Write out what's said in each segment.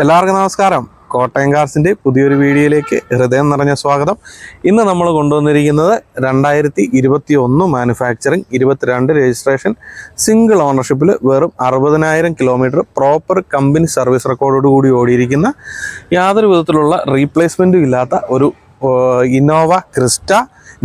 എല്ലാവർക്കും നമസ്കാരം. കോട്ടയം കാർസിന്റെ പുതിയൊരു വീഡിയോയിലേക്ക് ഹൃദയം നിറഞ്ഞ സ്വാഗതം. ഇന്ന് നമ്മൾ കൊണ്ടുവന്നിരിക്കുന്നത് രണ്ടായിരത്തി ഇരുപത്തി ഒന്ന് മാനുഫാക്ചറിങ് ഇരുപത്തിരണ്ട് രജിസ്ട്രേഷൻ സിംഗിൾ ഓണർഷിപ്പിൽ വെറും അറുപതിനായിരം കിലോമീറ്റർ പ്രോപ്പർ കമ്പനി സർവീസ് റെക്കോർഡോട് കൂടി ഓടിയിരിക്കുന്ന യാതൊരു വിധത്തിലുള്ള റീപ്ലേസ്മെന്റും ഇല്ലാത്ത ഒരു ഇന്നോവ ക്രിസ്റ്റ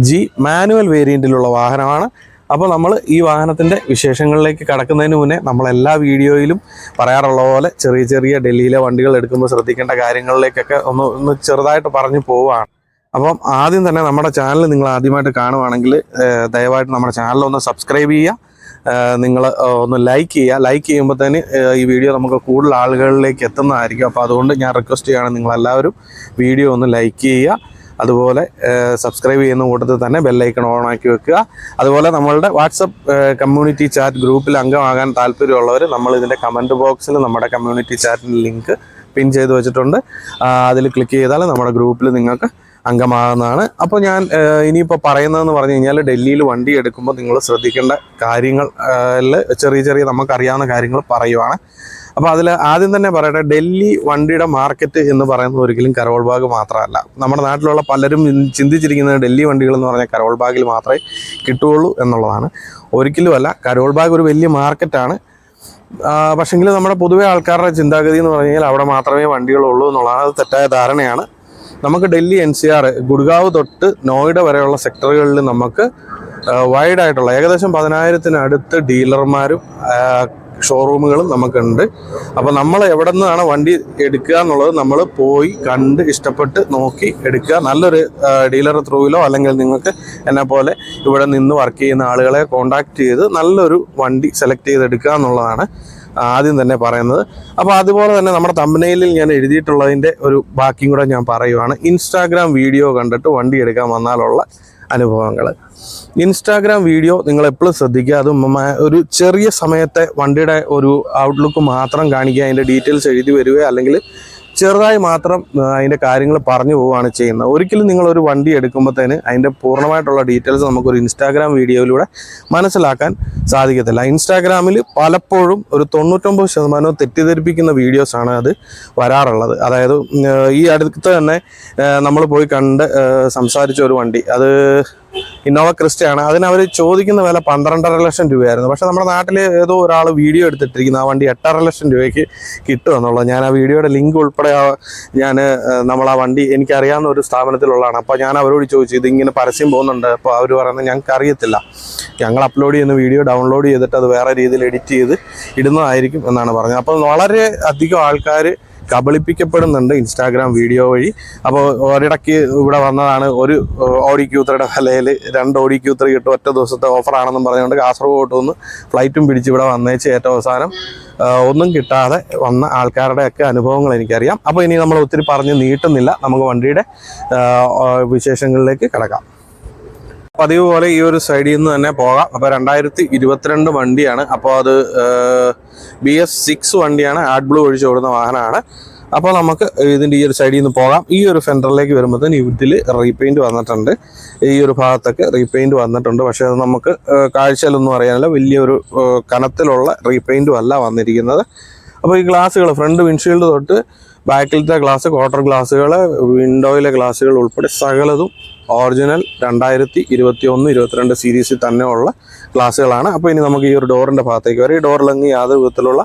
ജി മാനുവൽ വേരിയന്റിലുള്ള വാഹനമാണ് അപ്പോൾ നമ്മൾ ഈ വാഹനത്തിന്റെ വിശേഷങ്ങളിലേക്ക് കടക്കുന്നതിന് മുന്നേ നമ്മൾ എല്ലാ വീഡിയോയിലും പറയാറുള്ള പോലെ ചെറിയ ചെറിയ ഡൽഹിയിലെ വണ്ടികൾ എടുക്കുമ്പോൾ ശ്രദ്ധിക്കേണ്ട കാര്യങ്ങളിലേക്കൊക്കെ ഒന്ന് ഒന്ന് ചെറുതായിട്ട് പറഞ്ഞു പോവുകയാണ്. അപ്പം ആദ്യം തന്നെ നമ്മുടെ ചാനൽ നിങ്ങൾ ആദ്യമായിട്ട് കാണുവാണെങ്കിൽ ദയവായിട്ട് നമ്മുടെ ചാനൽ ഒന്ന് സബ്സ്ക്രൈബ് ചെയ്യുക. നിങ്ങൾ ഒന്ന് ലൈക്ക് ചെയ്യുക. ലൈക്ക് ചെയ്യുമ്പോൾ തന്നെ ഈ വീഡിയോ നമുക്ക് കൂടുതൽ ആളുകളിലേക്ക് എത്തുന്നതായിരിക്കും. അപ്പോൾ അതുകൊണ്ട് ഞാൻ റിക്വസ്റ്റ് ചെയ്യുകയാണ് നിങ്ങളെല്ലാവരും വീഡിയോ ഒന്ന് ലൈക്ക് ചെയ്യുക. അതുപോലെ സബ്സ്ക്രൈബ് ചെയ്യുന്ന കൂട്ടത്തിൽ തന്നെ ബെല്ലൈക്കൺ ഓൺ ആക്കി വെക്കുക. അതുപോലെ നമ്മളുടെ വാട്സപ്പ് കമ്മ്യൂണിറ്റി ചാറ്റ് ഗ്രൂപ്പിൽ അംഗമാകാൻ താല്പര്യമുള്ളവർ നമ്മൾ ഇതിന്റെ കമന്റ് ബോക്സിൽ നമ്മുടെ കമ്മ്യൂണിറ്റി ചാറ്റിന്റെ ലിങ്ക് പിൻ ചെയ്ത് വെച്ചിട്ടുണ്ട്. അതിൽ ക്ലിക്ക് ചെയ്താൽ നമ്മുടെ ഗ്രൂപ്പിൽ നിങ്ങൾക്ക് അംഗമാകുന്നതാണ്. അപ്പോൾ ഞാൻ ഇനിയിപ്പോൾ പറയുന്നതെന്ന് പറഞ്ഞു കഴിഞ്ഞാൽ ഡൽഹിയിൽ വണ്ടി എടുക്കുമ്പോൾ നിങ്ങൾ ശ്രദ്ധിക്കേണ്ട കാര്യങ്ങൾ ചെറിയ ചെറിയ നമുക്കറിയാവുന്ന കാര്യങ്ങൾ പറയുവാണ്. അപ്പോൾ അതിൽ ആദ്യം തന്നെ പറയട്ടെ ഡൽഹി വണ്ടിയുടെ മാർക്കറ്റ് എന്ന് പറയുന്നത് ഒരിക്കലും കരോൾ ബാഗ് മാത്രമല്ല. നമ്മുടെ നാട്ടിലുള്ള പലരും ചിന്തിച്ചിരിക്കുന്നത് ഡൽഹി വണ്ടികൾ എന്ന് പറഞ്ഞാൽ കരോൾ ബാഗിൽ മാത്രമേ കിട്ടുകയുള്ളൂ എന്നുള്ളതാണ്. ഒരിക്കലുമല്ല കരോൾ ബാഗ് ഒരു വലിയ മാർക്കറ്റാണ് പക്ഷെങ്കിൽ നമ്മുടെ പൊതുവെ ആൾക്കാരുടെ ചിന്താഗതി എന്ന് പറഞ്ഞാൽ അവിടെ മാത്രമേ വണ്ടികളുള്ളൂ എന്നുള്ളതാണ് അത് തെറ്റായ ധാരണയാണ്. നമുക്ക് Delhi N C R Gurgaon തൊട്ട് നോയിഡ വരെയുള്ള സെക്ടറുകളിൽ നമുക്ക് വൈഡ് ആയിട്ടുള്ള ഏകദേശം പതിനായിരത്തിനടുത്ത് ഡീലർമാരും ഷോറൂമുകളും നമുക്കുണ്ട്. അപ്പോൾ നമ്മൾ എവിടെ നിന്നാണ് വണ്ടി എടുക്കുക എന്നുള്ളത് നമ്മൾ പോയി കണ്ട് ഇഷ്ടപ്പെട്ട് നോക്കി എടുക്കുക. നല്ലൊരു ഡീലർ ത്രൂവിലോ അല്ലെങ്കിൽ നിങ്ങൾക്ക് എന്നെ പോലെ ഇവിടെ നിന്ന് വർക്ക് ചെയ്യുന്ന ആളുകളെ കോണ്ടാക്ട് ചെയ്ത് നല്ലൊരു വണ്ടി സെലക്ട് ചെയ്തെടുക്കുക എന്നുള്ളതാണ് ആദ്യം തന്നെ പറയുന്നത്. അപ്പോൾ അതുപോലെ തന്നെ നമ്മുടെ തമ്പനയിലിൽ ഞാൻ എഴുതിയിട്ടുള്ളതിന്റെ ഒരു ബാക്കിയും കൂടെ ഞാൻ പറയുവാണ്. ഇൻസ്റ്റാഗ്രാം വീഡിയോ കണ്ടിട്ട് വണ്ടി എടുക്കാൻ വന്നാലുള്ള അനുഭവങ്ങൾ ഇൻസ്റ്റാഗ്രാം വീഡിയോ നിങ്ങൾ എപ്പോഴും ശ്രദ്ധിക്കുക. അത് ഒരു ചെറിയ സമയത്തെ വണ്ടിയുടെ ഒരു ഔട്ട്ലുക്ക് മാത്രം കാണിക്കുക. അതിന്റെ ഡീറ്റെയിൽസ് എഴുതി വരികയോ അല്ലെങ്കിൽ ചെറുതായി മാത്രം അതിന്റെ കാര്യങ്ങൾ പറഞ്ഞു പോവുകയാണ് ചെയ്യുന്നത്. ഒരിക്കലും നിങ്ങൾ ഒരു വണ്ടി എടുക്കുമ്പോഴത്തേന് അതിന്റെ പൂർണമായിട്ടുള്ള ഡീറ്റെയിൽസ് നമുക്കൊരു ഇൻസ്റ്റാഗ്രാം വീഡിയോയിലൂടെ മനസ്സിലാക്കാൻ സാധിക്കത്തില്ല. ഇൻസ്റ്റാഗ്രാമിൽ പലപ്പോഴും ഒരു തൊണ്ണൂറ്റൊമ്പത് ശതമാനവും തെറ്റിദ്ധരിപ്പിക്കുന്ന വീഡിയോസാണ് അത് വരാറുള്ളത്. അതായത് ഈ അടുത്ത് തന്നെ നമ്മൾ പോയി കണ്ട് സംസാരിച്ച ഒരു വണ്ടി. അത് ഇന്നോവ ക്രിസ്റ്റയാണ് അതിന് അവർ ചോദിക്കുന്ന വില പന്ത്രണ്ടര ലക്ഷം രൂപയായിരുന്നു. പക്ഷെ നമ്മുടെ നാട്ടിൽ ഏതോ ഒരാൾ വീഡിയോ എടുത്തിട്ടിരിക്കുന്ന. ആ വണ്ടി എട്ടര ലക്ഷം രൂപയ്ക്ക് കിട്ടുമെന്നുള്ളത് ഞാൻ ആ വീഡിയോയുടെ ലിങ്ക് ഉൾപ്പെടെ ഞാൻ നമ്മൾ ആ വണ്ടി എനിക്കറിയാവുന്ന ഒരു സ്ഥാപനത്തിലുള്ളതാണ്. അപ്പോൾ ഞാൻ അവരോട് ചോദിച്ചു ഇതിങ്ങനെ പരസ്യം പോകുന്നുണ്ട്. അപ്പോൾ അവർ പറയുന്നത് ഞങ്ങൾക്ക് അറിയത്തില്ല ഞങ്ങൾ അപ്ലോഡ് ചെയ്യുന്ന വീഡിയോ ഡൗൺലോഡ് ചെയ്തിട്ട് അത് വേറെ രീതിയിൽ എഡിറ്റ് ചെയ്ത് ഇടുന്നതായിരിക്കും എന്നാണ് പറഞ്ഞത്. അപ്പോൾ വളരെ അധികം ആൾക്കാർ കബളിപ്പിക്കപ്പെടുന്നുണ്ട് ഇൻസ്റ്റാഗ്രാം വീഡിയോ വഴി. അപ്പോൾ ഒരിടയ്ക്ക് ഇവിടെ വന്നതാണ് ഒരു ഓടി ക്യൂത്രയുടെ വിലയിൽ രണ്ട് ഓഡി ക്യൂത്ര കിട്ടും ഒറ്റ ദിവസത്തെ ഓഫറാണെന്നും പറഞ്ഞുകൊണ്ട് കാസർഗോഡ് നിന്ന് ഫ്ലൈറ്റും പിടിച്ച് ഇവിടെ വന്നേച്ച് ഏറ്റവും അവസാനം ഒന്നും കിട്ടാതെ വന്ന ആൾക്കാരുടെയൊക്കെ അനുഭവങ്ങൾ എനിക്കറിയാം. അപ്പോൾ ഇനി നമ്മൾ ഒത്തിരി പറഞ്ഞ് നീട്ടുന്നില്ല. നമുക്ക് വണ്ടിയുടെ വിശേഷങ്ങളിലേക്ക് കിടക്കാം. പതിവ് പോലെ ഈ ഒരു സൈഡിൽ നിന്ന് തന്നെ പോകാം. അപ്പോൾ രണ്ടായിരത്തി ഇരുപത്തിരണ്ട് വണ്ടിയാണ്. അപ്പോൾ അത് ബി എസ് സിക്സ് വണ്ടിയാണ്. ആഡ് ബ്ലൂ ഒഴിച്ച് ഓടുന്ന വാഹനമാണ്. അപ്പോൾ നമുക്ക് ഇതിന്റെ ഈ ഒരു സൈഡിൽ നിന്ന് പോകാം. ഈ ഒരു ഫെൻഡറിലേക്ക് വരുമ്പോഴത്തേന് ഇതിൽ റീപെയിന്റ് വന്നിട്ടുണ്ട്. ഈ ഒരു ഭാഗത്തൊക്കെ റീപെയിന്റ് വന്നിട്ടുണ്ട്. പക്ഷേ അത് നമുക്ക് കാഴ്ചയിലൊന്നും അറിയാനില്ല. വലിയൊരു കനത്തിലുള്ള റീപെയിന്റും അല്ല വന്നിരിക്കുന്നത്. അപ്പോൾ ഈ ഗ്ലാസ്സുകൾ ഫ്രണ്ട് വിൻഷീൽഡ് തൊട്ട് ബാക്കിലത്തെ ഗ്ലാസ് ക്വാർട്ടർ ഗ്ലാസ്സുകൾ വിൻഡോയിലെ ഗ്ലാസ്സുകൾ ഉൾപ്പെടെ സകലതും ഒറിജിനൽ രണ്ടായിരത്തി ഇരുപത്തി ഒന്ന് ഇരുപത്തിരണ്ട് സീരീസിൽ തന്നെ ഉള്ള ഗ്ലാസ്സുകളാണ് അപ്പോൾ ഇനി നമുക്ക് ഈ ഒരു ഡോറിന്റെ ഭാഗത്തേക്ക് വരാം. ഈ ഡോറിലെങ്കിൽ യാതൊരു വിധത്തിലുള്ള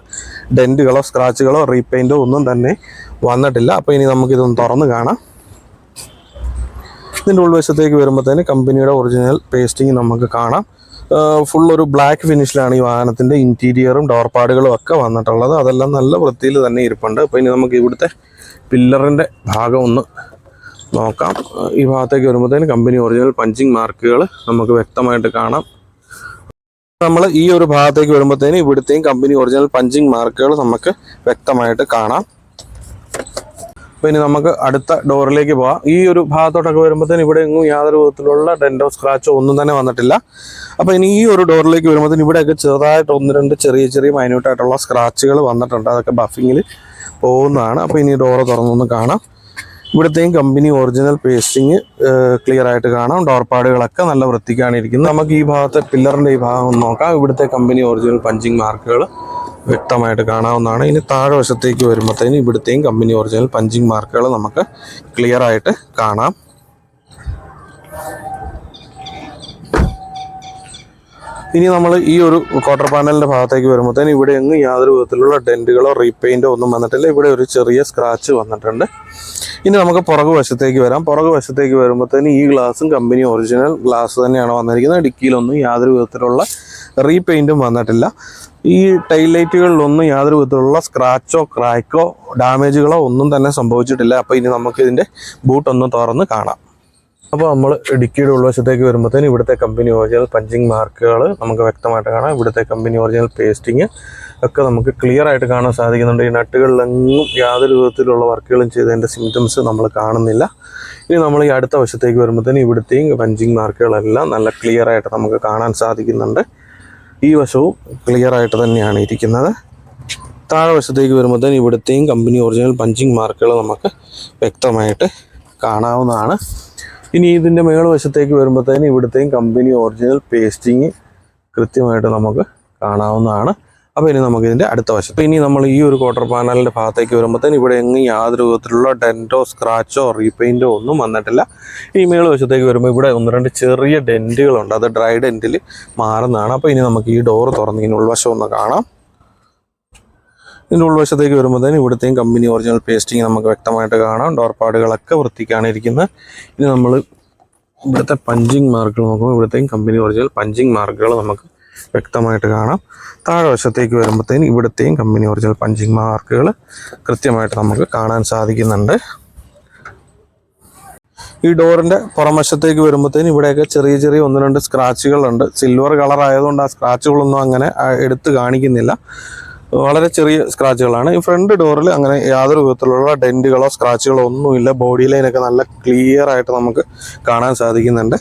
ഡെന്റുകളോ സ്ക്രാച്ചുകളോ റീപെയിന്റോ ഒന്നും തന്നെ വന്നിട്ടില്ല. അപ്പോൾ ഇനി നമുക്കിതൊന്ന് തുറന്ന് കാണാം. ഇതിന്റെ ഉൾവശത്തേക്ക് വരുമ്പോഴത്തേന് കമ്പനിയുടെ ഒറിജിനൽ പേസ്റ്റിംഗ് നമുക്ക് കാണാം. ഫുൾ ഒരു ബ്ലാക്ക് ഫിനിഷിലാണ് ഈ വാഹനത്തിന്റെ ഇന്റീരിയറും ഡോർ പാടുകളും ഒക്കെ വന്നിട്ടുള്ളത്. അതെല്ലാം നല്ല വൃത്തിയിൽ തന്നെ ഇരിപ്പുണ്ട്. അപ്പോൾ ഇനി നമുക്ക് ഇവിടുത്തെ പില്ലറിന്റെ ഭാഗം ഒന്ന് നോക്കാം. ഈ ഭാഗത്തേക്ക് വരുമ്പോഴത്തേന് കമ്പനി ഒറിജിനൽ പഞ്ചിങ് മാർക്കുകൾ നമുക്ക് വ്യക്തമായിട്ട് കാണാം. നമ്മൾ ഈ ഒരു ഭാഗത്തേക്ക് വരുമ്പോഴത്തേന് ഇവിടുത്തെയും കമ്പനി ഒറിജിനൽ പഞ്ചിങ് മാർക്കുകൾ നമുക്ക് വ്യക്തമായിട്ട് കാണാം. അപ്പോൾ ഇനി നമുക്ക് അടുത്ത ഡോറിലേക്ക് പോവാം. ഈ ഒരു ഭാഗത്തോട്ടൊക്കെ വരുമ്പോഴത്തേന് ഇവിടെ എങ്ങും യാതൊരു വിധത്തിലുള്ള ഡെൻഡോ സ്ക്രാച്ചോ ഒന്നും തന്നെ വന്നിട്ടില്ല. അപ്പോൾ ഇനി ഈ ഒരു ഡോറിലേക്ക് വരുമ്പോഴത്തേന് ഇവിടെയൊക്കെ ചെറുതായിട്ട് ഒന്ന് രണ്ട് ചെറിയ ചെറിയ മൈന്യൂട്ടായിട്ടുള്ള സ്ക്രാച്ചുകൾ വന്നിട്ടുണ്ട്. അതൊക്കെ ബഫിങ്ങിൽ പോകുന്നതാണ്. അപ്പോൾ ഇനി ഡോറ് തുറന്നൊന്ന് കാണാം. ഇവിടുത്തെയും കമ്പനി ഒറിജിനൽ പേസ്റ്റിങ് ക്ലിയർ ആയിട്ട് കാണാം. ഡോർപാടുകളൊക്കെ നല്ല വൃത്തിക്കാണ് ഇരിക്കുന്നത്. നമുക്ക് ഈ ഭാഗത്തെ പില്ലറിന്റെ ഈ ഭാഗം ഒന്ന് നോക്കാം. ഇവിടുത്തെ കമ്പനി ഒറിജിനൽ പഞ്ചിങ് മാർക്കുകൾ വ്യക്തമായിട്ട് കാണാവുന്നതാണ്. ഇനി താഴെ വശത്തേക്ക് വരുമ്പോഴത്തേന് ഇവിടുത്തെയും കമ്പനി ഒറിജിനൽ പഞ്ചിങ് മാർക്കുകൾ നമുക്ക് ക്ലിയർ ആയിട്ട് കാണാം. ഇനി നമ്മൾ ഈ ഒരു ക്വാർട്ടർ പാനലിന്റെ ഭാഗത്തേക്ക് വരുമ്പോഴത്തേന് ഇവിടെ എങ്ങും യാതൊരു വിധത്തിലുള്ള ഡെന്റുകളോ റീപെയിന്റോ ഒന്നും വന്നിട്ടില്ല. ഇവിടെ ഒരു ചെറിയ സ്ക്രാച്ച് വന്നിട്ടുണ്ട്. ഇനി നമുക്ക് പുറകു വശത്തേക്ക് വരാം. പുറകു വശത്തേക്ക് വരുമ്പോഴത്തേന് ഈ ഗ്ലാസും കമ്പനി ഒറിജിനൽ ഗ്ലാസ് തന്നെയാണ് വന്നിരിക്കുന്നത്. ഡിക്കിയിലൊന്നും യാതൊരു വിധത്തിലുള്ള റീപെയിന്റും വന്നിട്ടില്ല. ഈ ടൈൽ ലൈറ്റുകളിലൊന്നും യാതൊരു വിധത്തിലുള്ള സ്ക്രാച്ചോ ക്രാക്കോ ഡാമേജുകളോ ഒന്നും തന്നെ സംഭവിച്ചിട്ടില്ല. അപ്പോൾ ഇനി നമുക്ക് ഇതിന്റെ ബൂട്ടൊന്ന് തുറന്ന് കാണാം. അപ്പോൾ നമ്മൾ ഇടുക്കിയുടെ ഉൾവശത്തേക്ക് വരുമ്പോഴത്തേന് ഇവിടുത്തെ കമ്പനി ഓറിജിനൽ പഞ്ചിങ് മാർക്കുകൾ നമുക്ക് വ്യക്തമായിട്ട് കാണാം. ഇവിടുത്തെ കമ്പനി ഓറിജിനൽ പേസ്റ്റിങ് ഒക്കെ നമുക്ക് ക്ലിയർ ആയിട്ട് കാണാൻ സാധിക്കുന്നുണ്ട്. ഈ നട്ടുകളിലെങ്ങും യാതൊരു വിധത്തിലുള്ള വർക്കുകളും ചെയ്തതിന്റെ സിംറ്റംസ് നമ്മൾ കാണുന്നില്ല. ഇനി നമ്മൾ ഈ അടുത്ത വശത്തേക്ക് വരുമ്പോഴത്തേന് ഇവിടുത്തെയും പഞ്ചിങ് മാർക്കുകളെല്ലാം നല്ല ക്ലിയർ ആയിട്ട് നമുക്ക് കാണാൻ സാധിക്കുന്നുണ്ട്. ഈ വശവും ക്ലിയർ ആയിട്ട് തന്നെയാണ് ഇരിക്കുന്നത്. താഴെ വശത്തേക്ക് വരുമ്പോഴത്തേന് ഇവിടുത്തെയും കമ്പനി ഒറിജിനൽ പഞ്ചിങ് മാർക്കുകൾ നമുക്ക് വ്യക്തമായിട്ട് കാണാവുന്നതാണ്. ഇനി ഇതിന്റെ മേൾ വശത്തേക്ക് വരുമ്പോഴത്തേന് ഇവിടുത്തെയും കമ്പനി ഒറിജിനൽ പേസ്റ്റിങ് കൃത്യമായിട്ട് നമുക്ക് കാണാവുന്നതാണ്. അപ്പോൾ ഇനി നമുക്ക് ഇതിന്റെ അടുത്ത വശം അപ്പോൾ ഇനി നമ്മൾ ഈ ഒരു ക്വാർട്ടർ പാനലിന്റെ ഭാഗത്തേക്ക് വരുമ്പോഴത്തേന് ഇവിടെ എങ്ങും യാതൊരു വിധത്തിലുള്ള ഡെന്റോ സ്ക്രാച്ചോ റീപെയിന്റോ ഒന്നും വന്നിട്ടില്ല. ഈ മേൾ വശത്തേക്ക് വരുമ്പോൾ ഇവിടെ ഒന്ന് രണ്ട് ചെറിയ ഡെന്റുകളുണ്ട് അത് ഡ്രൈ ഡെന്റിൽ മാറുന്നതാണ്. അപ്പോൾ ഇനി നമുക്ക് ഈ ഡോറ് തുറന്ന് ഇതിന് ഉൾവശം ഒന്ന് കാണാം. ഇതിന്റെ ഉൾവശത്തേക്ക് വരുമ്പോഴത്തേന് ഇവിടുത്തെയും കമ്പനി ഒറിജിനൽ പേസ്റ്റിങ് നമുക്ക് വ്യക്തമായിട്ട് കാണാം. ഡോർപാടുകളൊക്കെ വൃത്തിക്കാണ് ഇരിക്കുന്നത്. ഇനി നമ്മൾ ഇവിടുത്തെ പഞ്ചിങ് മാർക്കുകൾ നോക്കുമ്പോൾ ഇവിടുത്തെയും കമ്പനി ഒറിജിനൽ പഞ്ചിങ് മാർക്കുകൾ നമുക്ക് വ്യക്തമായിട്ട് കാണാം. താഴെ വശത്തേക്ക് വരുമ്പോഴത്തേന് ഇവിടുത്തെയും കമ്പനി ഒറിജിനൽ പഞ്ചിങ് മാർക്കുകൾ കൃത്യമായിട്ട് നമുക്ക് കാണാൻ സാധിക്കുന്നുണ്ട്. ഈ ഡോറിന്റെ പുറംവശത്തേക്ക് വരുമ്പോഴത്തേന് ഇവിടെയൊക്കെ ചെറിയ ചെറിയ ഒന്ന് രണ്ട് സ്ക്രാച്ചുകളുണ്ട് സിൽവർ കളർ ആയതുകൊണ്ട് ആ സ്ക്രാച്ചുകളൊന്നും അങ്ങനെ എടുത്ത് കാണിക്കുന്നില്ല. വളരെ ചെറിയ സ്ക്രാച്ചുകളാണ് ഈ ഫ്രണ്ട് ഡോറിൽ അങ്ങനെ യാതൊരു വിധത്തിലുള്ള ഡെന്റുകളോ സ്ക്രാച്ചുകളോ ഒന്നുമില്ല. ബോഡി ലൈനൊക്കെ നല്ല ക്ലിയർ ആയിട്ട് നമുക്ക് കാണാൻ സാധിക്കുന്നുണ്ട്.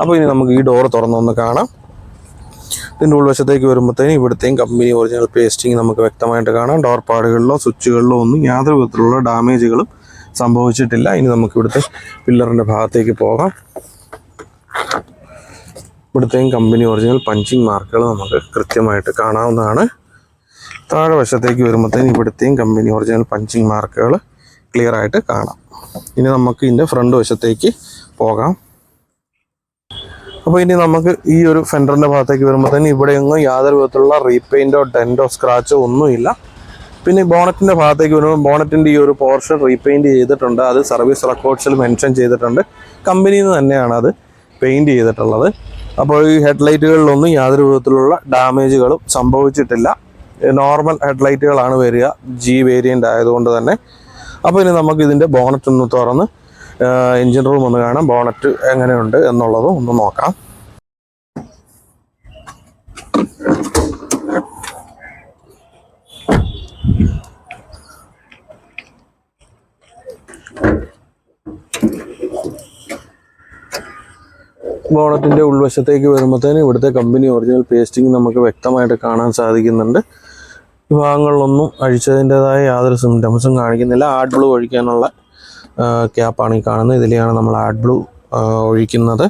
അപ്പോൾ ഇനി നമുക്ക് ഈ ഡോർ തുറന്നൊന്ന് കാണാം. ഇതിന്റെ ഉൾവശത്തേക്ക് വരുമ്പോഴത്തേനും ഇവിടുത്തെയും കമ്പനി ഒറിജിനൽ പേസ്റ്റിംഗ് നമുക്ക് വ്യക്തമായിട്ട് കാണാം. ഡോർ പാടുകളിലോ സ്വിച്ചുകളിലോ ഒന്നും യാതൊരു വിധത്തിലുള്ള ഡാമേജുകളും സംഭവിച്ചിട്ടില്ല. ഇനി നമുക്ക് ഇവിടുത്തെ പില്ലറിന്റെ ഭാഗത്തേക്ക് പോകാം. ഇവിടുത്തെയും കമ്പനി ഒറിജിനൽ പഞ്ചിങ് മാർക്കുകൾ നമുക്ക് കൃത്യമായിട്ട് കാണാവുന്നതാണ്. താഴെ വശത്തേക്ക് വരുമ്പോഴത്തേന് ഇവിടുത്തെയും കമ്പനി ഒറിജിനൽ പഞ്ചിങ് മാർക്കുകൾ ക്ലിയർ ആയിട്ട് കാണാം. ഇനി നമുക്ക് ഇതിന്റെ ഫ്രണ്ട് വശത്തേക്ക് പോകാം. അപ്പോൾ ഇനി നമുക്ക് ഈ ഒരു ഫെൻഡറിന്റെ ഭാഗത്തേക്ക് വരുമ്പോഴത്തേന് ഇവിടെയൊന്നും യാതൊരു വിധത്തിലുള്ള റീപെയിന്റോ ഡെന്റോ സ്ക്രാച്ചോ ഒന്നുമില്ല. പിന്നെ ബോണറ്റിന്റെ ഭാഗത്തേക്ക് വരുമ്പോൾ ബോണറ്റിന്റെ ഈ ഒരു പോർഷൻ റീപെയിന്റ് ചെയ്തിട്ടുണ്ട്. അത് സർവീസ് റെക്കോർഡ്സിൽ മെൻഷൻ ചെയ്തിട്ടുണ്ട്. കമ്പനിയിൽ നിന്ന് തന്നെയാണ് അത് പെയിന്റ് ചെയ്തിട്ടുള്ളത്. അപ്പോൾ ഈ ഹെഡ്ലൈറ്റുകളിലൊന്നും യാതൊരു വിധത്തിലുള്ള ഡാമേജുകളും സംഭവിച്ചിട്ടില്ല. നോർമൽ ഹെഡ്ലൈറ്റുകളാണ് വരിക ജി വേരിയന്റ് ആയതുകൊണ്ട് തന്നെ. അപ്പോൾ ഇനി നമുക്ക് ഇതിന്റെ ബോണറ്റ് ഒന്ന് തുറന്ന് എൻജിൻ റൂം ഒന്ന് കാണാം. ബോണറ്റ് എങ്ങനെയുണ്ട് എന്നുള്ളതും ഒന്ന് നോക്കാം. ബോണറ്റിന്റെ ഉൾവശത്തേക്ക് വരുമ്പോഴത്തേന് ഇവിടുത്തെ കമ്പനി ഒറിജിനൽ പേസ്റ്റിംഗ് നമുക്ക് വ്യക്തമായിട്ട് കാണാൻ സാധിക്കുന്നുണ്ട്. ഈ ഭാഗങ്ങളിലൊന്നും അഴിച്ചതിന്റെതായ യാതൊരു സിംറ്റംസും കാണിക്കുന്നില്ല. ആഡ് ബ്ലൂ ഒഴിക്കാനുള്ള ക്യാപ്പാണ് ഈ കാണുന്നത്. ഇതിലെയാണ് നമ്മൾ ആഡ് ബ്ലൂ ഒഴിക്കുന്നത്.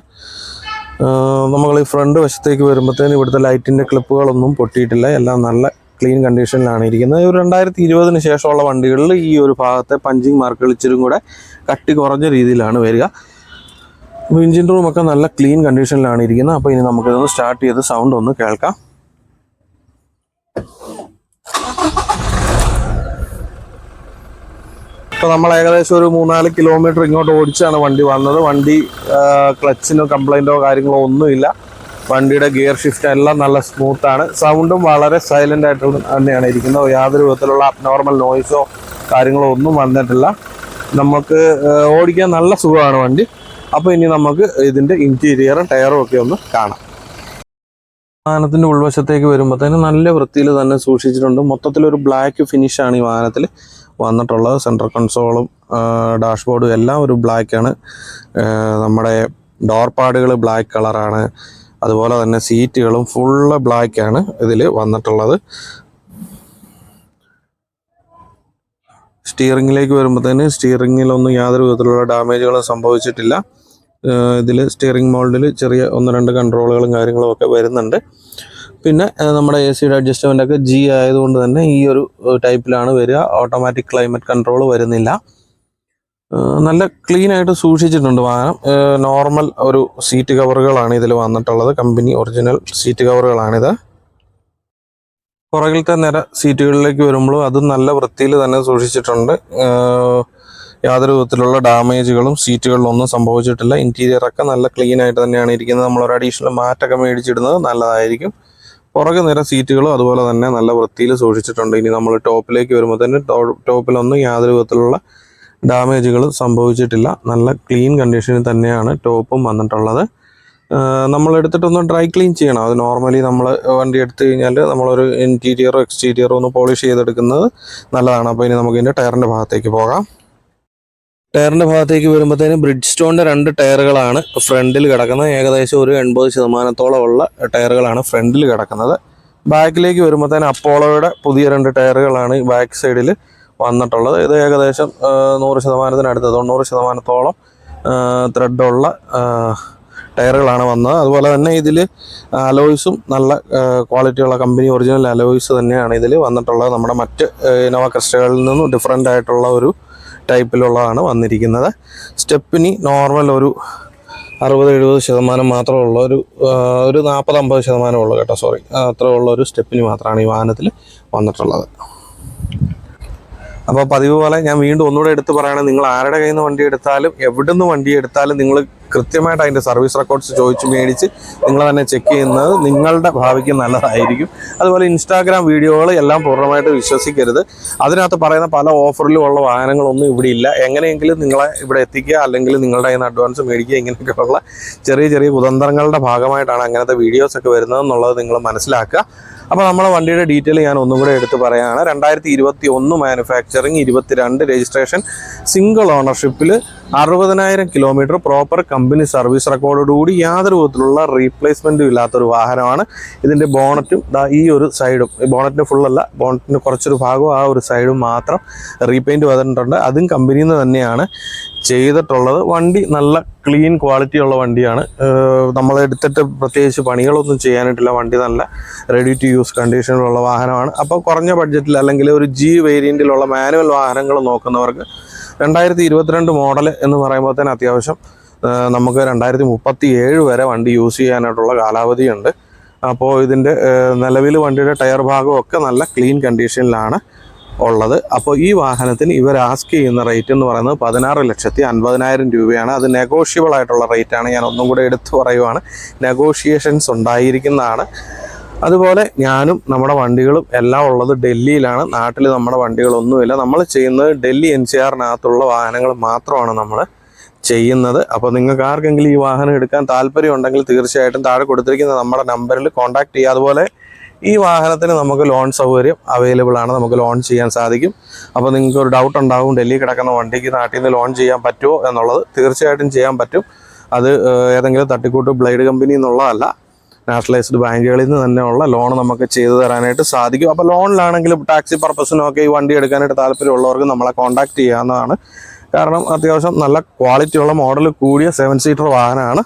നമ്മൾ ഈ ഫ്രണ്ട് വശത്തേക്ക് വരുമ്പോഴത്തേന് ഇവിടുത്തെ ലൈറ്റിന്റെ ക്ലിപ്പുകളൊന്നും പൊട്ടിയിട്ടില്ല. എല്ലാം നല്ല ക്ലീൻ കണ്ടീഷനിലാണ് ഇരിക്കുന്നത്. ഒരു രണ്ടായിരത്തി ഇരുപതിന് ശേഷമുള്ള വണ്ടികളിൽ ഈ ഒരു ഭാഗത്തെ പഞ്ചിങ് മാർക്കുകൾ ഇച്ചിരും കൂടെ കട്ടി കുറഞ്ഞ രീതിയിലാണ് വരിക. അപ്പോൾ എഞ്ചിൻ റൂമൊക്കെ നല്ല ക്ലീൻ കണ്ടീഷനിലാണ് ഇരിക്കുന്നത്. അപ്പോൾ ഇനി നമുക്ക് നമുക്കിതൊന്ന് സ്റ്റാർട്ട് ചെയ്ത് സൗണ്ട് ഒന്ന് കേൾക്കാം. ഇപ്പോൾ നമ്മൾ ഏകദേശം ഒരു മൂന്നാൽ കിലോമീറ്റർ ഇങ്ങോട്ട് ഓടിച്ചാണ് വണ്ടി വന്നത്. വണ്ടി ക്ലച്ചിനോ കംപ്ലൈന്റോ കാര്യങ്ങളോ ഒന്നുമില്ല. വണ്ടിയുടെ ഗിയർ ഷിഫ്റ്റ് എല്ലാം നല്ല സ്മൂത്താണ് സൗണ്ടും വളരെ സൈലന്റ് ആയിട്ട് തന്നെയാണ് ഇരിക്കുന്നത്. യാതൊരു വിധത്തിലുള്ള അബ്നോർമൽ നോയ്സോ കാര്യങ്ങളോ ഒന്നും വന്നിട്ടില്ല. നമുക്ക് ഓടിക്കാൻ നല്ല സുഖമാണ് വണ്ടി. അപ്പോൾ ഇനി നമുക്ക് ഇതിന്റെ ഇന്റീരിയറും ടയറും ഒക്കെ ഒന്ന് കാണാം. വാഹനത്തിന്റെ ഉൾവശത്തേക്ക് വരുമ്പോഴത്തേനും നല്ല വൃത്തിയിൽ തന്നെ സൂക്ഷിച്ചിട്ടുണ്ട്. മൊത്തത്തിലൊരു ബ്ലാക്ക് ഫിനിഷാണ് ഈ വാഹനത്തിൽ വന്നിട്ടുള്ളത്. സെൻട്രൽ കൺസോളും ഡാഷ്ബോർഡും എല്ലാം ഒരു ബ്ലാക്കാണ് നമ്മുടെ ഡോർ പാഡുകൾ ബ്ലാക്ക് കളറാണ് അതുപോലെ തന്നെ സീറ്റുകളും ഫുള്ള് ബ്ലാക്കാണ് ഇതിൽ വന്നിട്ടുള്ളത്. സ്റ്റിയറിങ്ങിലേക്ക് വരുമ്പോഴത്തേന് സ്റ്റിയറിങ്ങിലൊന്നും യാതൊരു വിധത്തിലുള്ള ഡാമേജുകളും സംഭവിച്ചിട്ടില്ല. ഇതിൽ സ്റ്റിയറിംഗ് മോൾഡിൽ ചെറിയ ഒന്ന് രണ്ട് കൺട്രോളുകളും കാര്യങ്ങളും ഒക്കെ വരുന്നുണ്ട്. പിന്നെ നമ്മുടെ എ സിയുടെ അഡ്ജസ്റ്റ്മെന്റ് ഒക്കെ ജി ആയതുകൊണ്ട് തന്നെ ഈ ഒരു ടൈപ്പിലാണ് വരിക. ഓട്ടോമാറ്റിക് ക്ലൈമറ്റ് കൺട്രോൾ വരുന്നില്ല. നല്ല ക്ലീൻ ആയിട്ട് സൂക്ഷിച്ചിട്ടുണ്ട് വാഹനം. നോർമൽ ഒരു സീറ്റ് കവറുകളാണ് ഇതിൽ വന്നിട്ടുള്ളത്. കമ്പനി ഒറിജിനൽ സീറ്റ് കവറുകളാണിത് പുറകിലത്തെ നിര സീറ്റുകളിലേക്ക് വരുമ്പോഴും അതും നല്ല വൃത്തിയിൽ തന്നെ സൂക്ഷിച്ചിട്ടുണ്ട്. യാതൊരു വിധത്തിലുള്ള ഡാമേജുകളും സീറ്റുകളിലൊന്നും സംഭവിച്ചിട്ടില്ല. ഇന്റീരിയർ ഒക്കെ നല്ല ക്ലീൻ ആയിട്ട് തന്നെയാണ് ഇരിക്കുന്നത്. നമ്മൾ ഒരു അഡീഷണൽ മാറ്റൊക്കെ മേടിച്ചിടുന്നത് നല്ലതായിരിക്കും. പുറകെ നിര സീറ്റുകളും അതുപോലെ തന്നെ നല്ല വൃത്തിയിൽ സൂക്ഷിച്ചിട്ടുണ്ട്. ഇനി നമ്മൾ ടോപ്പിലേക്ക് വരുമ്പോൾ തന്നെ ടോപ്പിലൊന്നും യാതൊരു വിധത്തിലുള്ള ഡാമേജുകൾ സംഭവിച്ചിട്ടില്ല. നല്ല ക്ലീൻ കണ്ടീഷനിൽ തന്നെയാണ് ടോപ്പും വന്നിട്ടുള്ളത്. നമ്മൾ എടുത്തിട്ടൊന്ന് ഡ്രൈ ക്ലീൻ ചെയ്യണം. അത് നോർമലി നമ്മൾ വണ്ടി എടുത്തു കഴിഞ്ഞാൽ നമ്മളൊരു ഇന്റീരിയറോ എക്സ്റ്റീരിയറോ ഒന്ന് പോളിഷ് ചെയ്തെടുക്കുന്നത് നല്ലതാണ്. അപ്പോൾ ഇനി നമുക്ക് ടയറിന്റെ ഭാഗത്തേക്ക് പോകാം. ടയറിന്റെ ഭാഗത്തേക്ക് വരുമ്പോഴത്തേനും ബ്രിഡ്ജ് സ്റ്റോണിന്റെ രണ്ട് ടയറുകളാണ് ഫ്രണ്ടിൽ കിടക്കുന്നത്. ഏകദേശം ഒരു എൺപത് ശതമാനത്തോളം ഉള്ള ടയറുകളാണ് ഫ്രണ്ടിൽ കിടക്കുന്നത്. ബാക്കിലേക്ക് വരുമ്പോഴത്തേനും അപ്പോളോയുടെ പുതിയ രണ്ട് ടയറുകളാണ് ബാക്ക് സൈഡിൽ വന്നിട്ടുള്ളത്. ഇത് ഏകദേശം നൂറ് ശതമാനത്തിനടുത്ത് തൊണ്ണൂറ് ശതമാനത്തോളം ത്രെഡുള്ള ടയറുകളാണ് വന്നത്. അതുപോലെ തന്നെ ഇതിൽ അലോയ്സും നല്ല ക്വാളിറ്റിയുള്ള കമ്പനി ഒറിജിനൽ അലോയ്സ് തന്നെയാണ് ഇതിൽ വന്നിട്ടുള്ളത്. നമ്മുടെ മറ്റ് ഇനോവ ക്രിസ്റ്റകളിൽ നിന്നും ഡിഫറെന്റ് ആയിട്ടുള്ള ഒരു ടൈപ്പിലുള്ളതാണ് വന്നിരിക്കുന്നത്. സ്റ്റെപ്പിനി നോർമൽ ഒരു അറുപത് എഴുപത് ശതമാനം മാത്രമുള്ള ഒരു ഒരു നാൽപ്പത് അമ്പത് ശതമാനം ഉള്ളു കേട്ടോ സോറി അത്ര ഉള്ള ഒരു സ്റ്റെപ്പിനി മാത്രമാണ് ഈ വാഹനത്തിൽ വന്നിട്ടുള്ളത്. അപ്പോൾ പതിവ് പോലെ ഞാൻ വീണ്ടും ഒന്നുകൂടെ എടുത്ത് പറയുകയാണെങ്കിൽ നിങ്ങൾ ആരുടെ കയ്യിൽ നിന്ന് വണ്ടി എടുത്താലും എവിടെ നിന്ന് വണ്ടി എടുത്താലും നിങ്ങൾ കൃത്യമായിട്ട് അതിന്റെ സർവീസ് റെക്കോർഡ്സ് ചോദിച്ച് മേടിച്ച് നിങ്ങൾ തന്നെ ചെക്ക് ചെയ്യുന്നത് നിങ്ങളുടെ ഭാവിക്ക് നല്ലതായിരിക്കും. അതുപോലെ ഇൻസ്റ്റാഗ്രാം വീഡിയോകൾ എല്ലാം പൂർണമായിട്ട് വിശ്വസിക്കരുത്. അതിനകത്ത് പറയുന്ന പല ഓഫറിലും ഉള്ള വാഹനങ്ങളൊന്നും ഇവിടെ ഇല്ല. എങ്ങനെയെങ്കിലും നിങ്ങളെ ഇവിടെ എത്തിക്കുക അല്ലെങ്കിൽ നിങ്ങളുടെ കയ്യിൽ നിന്ന് അഡ്വാൻസ് മേടിക്കുക ഇങ്ങനെയൊക്കെയുള്ള ചെറിയ ചെറിയ കുതന്ത്രങ്ങളുടെ ഭാഗമായിട്ടാണ് അങ്ങനത്തെ വീഡിയോസ് ഒക്കെ വരുന്നത് എന്നുള്ളത് നിങ്ങൾ മനസ്സിലാക്കുക. അപ്പോൾ നമ്മുടെ വണ്ടിയുടെ ഡീറ്റെയിൽ ഞാൻ ഒന്നും കൂടെ എടുത്ത് പറയുകയാണ്. രണ്ടായിരത്തി ഇരുപത്തി ഒന്ന് മാനുഫാക്ചറിങ് ഇരുപത്തിരണ്ട് രജിസ്ട്രേഷൻ സിംഗിൾ ഓണർഷിപ്പിൽ അറുപതിനായിരം കിലോമീറ്റർ പ്രോപ്പർ കമ്പനി സർവീസ് റെക്കോർഡോടുകൂടി യാതൊരു വിധത്തിലുള്ള റീപ്ലേസ്മെന്റും ഇല്ലാത്തൊരു വാഹനമാണ്. ഇതിന്റെ ബോണറ്റും ഈ ഒരു സൈഡും ബോണറ്റിന് ഫുള്ളല്ല ബോണറ്റിന് കുറച്ചൊരു ഭാഗവും ആ ഒരു സൈഡും മാത്രം റീപെയിന്റ് വന്നിട്ടുണ്ട്. അതും കമ്പനിയിൽ നിന്ന് തന്നെയാണ് ചെയ്തിട്ടുള്ളത്. വണ്ടി നല്ല ക്ലീൻ ക്വാളിറ്റി ഉള്ള വണ്ടിയാണ്. നമ്മൾ എടുത്തിട്ട് പ്രത്യേകിച്ച് പണികളൊന്നും ചെയ്യാനായിട്ടില്ല. വണ്ടി നല്ല റെഡി ടു യൂസ് കണ്ടീഷനിലുള്ള വാഹനമാണ്. അപ്പോൾ കുറഞ്ഞ ബഡ്ജറ്റിൽ അല്ലെങ്കിൽ ഒരു ജി വേരിയന്റിലുള്ള മാനുവൽ വാഹനങ്ങൾ നോക്കുന്നവർക്ക് രണ്ടായിരത്തി ഇരുപത്തിരണ്ട് മോഡൽ എന്ന് പറയുമ്പോൾ തന്നെ അത്യാവശ്യം നമുക്ക് രണ്ടായിരത്തി മുപ്പത്തി ഏഴ് വരെ വണ്ടി യൂസ് ചെയ്യാനായിട്ടുള്ള കാലാവധിയുണ്ട്. അപ്പോൾ ഇതിന്റെ നിലവിൽ വണ്ടിയുടെ ടയർ ഭാഗമൊക്കെ നല്ല ക്ലീൻ കണ്ടീഷനിലാണ് ഉള്ളത്. അപ്പോൾ ഈ വാഹനത്തിന് ഇവർ ആസ്ക് ചെയ്യുന്ന റേറ്റ് എന്ന് പറയുന്നത് പതിനാറ് ലക്ഷത്തി അൻപതിനായിരം രൂപയാണ്. അത് നെഗോഷ്യബിൾ ആയിട്ടുള്ള റേറ്റാണ്. ഞാൻ ഒന്നും കൂടെ എടുത്തു പറയുവാണ്. നെഗോഷിയേഷൻസ് ഉണ്ടായിരിക്കുന്നതാണ്. അതുപോലെ ഞാനും നമ്മുടെ വണ്ടികളും എല്ലാം ഉള്ളത് ഡൽഹിയിലാണ്. നാട്ടിൽ നമ്മുടെ വണ്ടികളൊന്നുമില്ല. നമ്മൾ ചെയ്യുന്നത് ഡൽഹി എൻ സി ആറിനകത്തുള്ള വാഹനങ്ങൾ മാത്രമാണ് നമ്മൾ ചെയ്യുന്നത്. അപ്പോൾ നിങ്ങൾക്ക് ആർക്കെങ്കിലും ഈ വാഹനം എടുക്കാൻ താല്പര്യം ഉണ്ടെങ്കിൽ തീർച്ചയായിട്ടും താഴെ കൊടുത്തിരിക്കുന്ന നമ്മുടെ നമ്പറിൽ കോൺടാക്ട് ചെയ്യുക. അതുപോലെ ഈ വാഹനത്തിന് നമുക്ക് ലോൺ സൗകര്യം അവൈലബിൾ ആണ്. നമുക്ക് ലോൺ ചെയ്യാൻ സാധിക്കും. അപ്പോൾ നിങ്ങൾക്ക് ഒരു ഡൗട്ട് ഉണ്ടാവും ഡൽഹി കിടക്കുന്ന വണ്ടിക്ക് നാട്ടിൽ നിന്ന് ലോൺ ചെയ്യാൻ പറ്റുമോ എന്നുള്ളത് തീർച്ചയായിട്ടും ചെയ്യാൻ പറ്റും. അത് ഏതെങ്കിലും തട്ടിക്കൂട്ട് ബ്ലേഡ് കമ്പനി എന്നുള്ളതല്ല. നാഷണലൈസ്ഡ് ബാങ്കുകളിൽ നിന്ന് തന്നെയുള്ള ലോൺ നമുക്ക് ചെയ്തു തരാനായിട്ട് സാധിക്കും. അപ്പോൾ ലോണിലാണെങ്കിലും ടാക്സി പർപ്പസിനൊക്കെ ഈ വണ്ടി എടുക്കാനായിട്ട് താല്പര്യമുള്ളവർക്ക് നമ്മളെ കോൺടാക്ട് ചെയ്യാവുന്നതാണ്. കാരണം അത്യാവശ്യം നല്ല ക്വാളിറ്റിയുള്ള മോഡൽ കൂടിയ സെവൻ സീറ്റർ വാഹനമാണ്.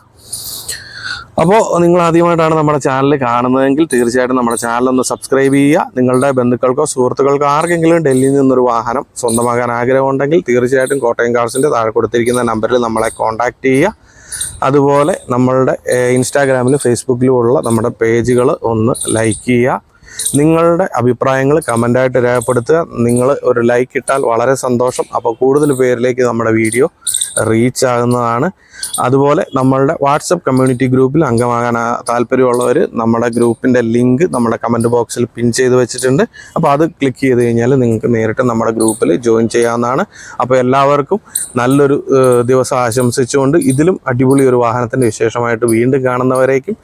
അപ്പോൾ നിങ്ങൾ ആദ്യമായിട്ടാണ് നമ്മുടെ ചാനൽ കാണുന്നതെങ്കിൽ തീർച്ചയായിട്ടും നമ്മുടെ ചാനൽ ഒന്ന് സബ്സ്ക്രൈബ് ചെയ്യുക. നിങ്ങളുടെ ബന്ധുക്കൾക്കോ സുഹൃത്തുക്കൾക്കോ ആർക്കെങ്കിലും ഡൽഹിയിൽ നിന്നൊരു വാഹനം സ്വന്തമാകാൻ ആഗ്രഹമുണ്ടെങ്കിൽ തീർച്ചയായിട്ടും കോട്ടയം കാർസിന്റെ താഴെ കൊടുത്തിരിക്കുന്ന നമ്പറിൽ നമ്മളെ കോൺടാക്ട് ചെയ്യുക. അതുപോലെ നമ്മളുടെ ഇൻസ്റ്റാഗ്രാമിലും ഫേസ്ബുക്കിലും ഉള്ള നമ്മുടെ പേജുകൾ ഒന്ന് ലൈക്ക് ചെയ്യുക. നിങ്ങളുടെ അഭിപ്രായങ്ങൾ കമന്റായിട്ട് രേഖപ്പെടുത്തുക. നിങ്ങൾ ഒരു ലൈക്ക് ഇട്ടാൽ വളരെ സന്തോഷം. അപ്പോൾ കൂടുതൽ പേരിലേക്ക് നമ്മുടെ വീഡിയോ റീച്ച് ആകുന്നതാണ്. അതുപോലെ നമ്മളുടെ വാട്സപ്പ് കമ്മ്യൂണിറ്റി ഗ്രൂപ്പിൽ അംഗമാകാൻ താല്പര്യമുള്ളവർ നമ്മുടെ ഗ്രൂപ്പിന്റെ ലിങ്ക് നമ്മുടെ കമന്റ് ബോക്സിൽ പിൻ ചെയ്ത് വെച്ചിട്ടുണ്ട്. അപ്പോൾ അത് ക്ലിക്ക് ചെയ്ത് കഴിഞ്ഞാൽ നിങ്ങൾക്ക് നേരിട്ട് നമ്മുടെ ഗ്രൂപ്പിൽ ജോയിൻ ചെയ്യാവുന്നതാണ്. അപ്പോൾ എല്ലാവർക്കും നല്ലൊരു ദിവസം ആശംസിച്ചുകൊണ്ട് ഇതിലും അടിപൊളി ഒരു വാഹനത്തിന്റെ വിശേഷമായിട്ട് വീണ്ടും കാണുന്നവരേക്കും